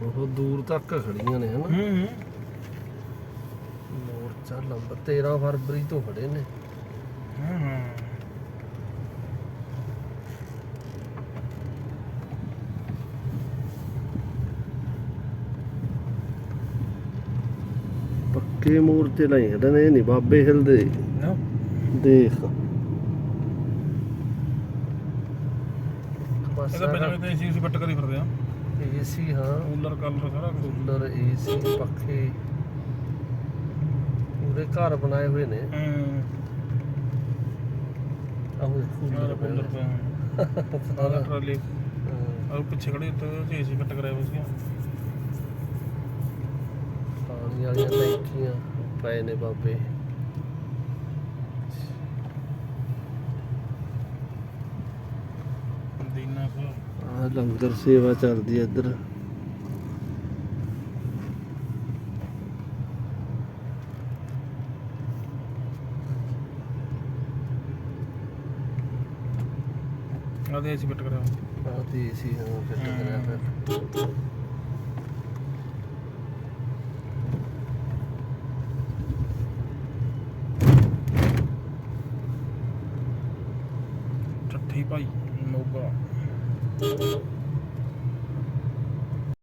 ਬਹੁਤ ਦੂਰ ਤੱਕ ਖੜੀਆਂ ਨੇ ਹਨਾ। ਹੂੰ। ਮੋਰਚਾ ਨੰਬਰ 13 ਫਰਵਰੀ ਤੋਂ ਖੜੇ ਨੇ। ਪੱਕੇ ਮੋਰਚੇ ਲਈ ਖੜੇ ਨੇ ਇਹ ਨਹੀਂ ਬਾਬੇ ਹਿਲਦੇ ਨਾ। ਦੇਖ। ਇਹਦਾ ਪਹਿਲਾਂ ਤੇ ਏਸੀ ਫਿੱਟ ਕਰੀ ਫਿਰਦੇ ਆ। ਏਸੀ ਹਾਂ। ਕੂਲਰ ਕਲਰ ਸਾਰਾ ਕੂਲਰ ਏਸੀ ਪੱਖੇ। ਪੂਰੇ ਘਰ ਬਣਾਏ ਹੋਏ ਨੇ। ਹੂੰ। ਆਹੋ ਕੂਲਰ ਕੂਲਰ ਪਿਆ ਸਾਰਾ ਟਰਾਲੀ। ਹਾਂ, ਆ ਪਿੱਛੇ ਖੜੇ ਤੇ ਏਸੀ ਫਿੱਟ ਕਰਾਇਆ ਹੋਇਆ ਸੀ ਪਏ ਨੇ ਬਾਬੇ। ਆ ਲੰਗਰ ਸੇਵਾ ਚੱਲਦੀ ਇੱਧਰ। ਆ ਦੇ ਏਸੀ ਫਿੱਟ ਕਰਾਇਆ ਆ ਤੇ ਏਸੀ ਹਾਂ ਫਿੱਟ ਕਰਿਆ ਫਿਰ। ペイパイ、ノーカ。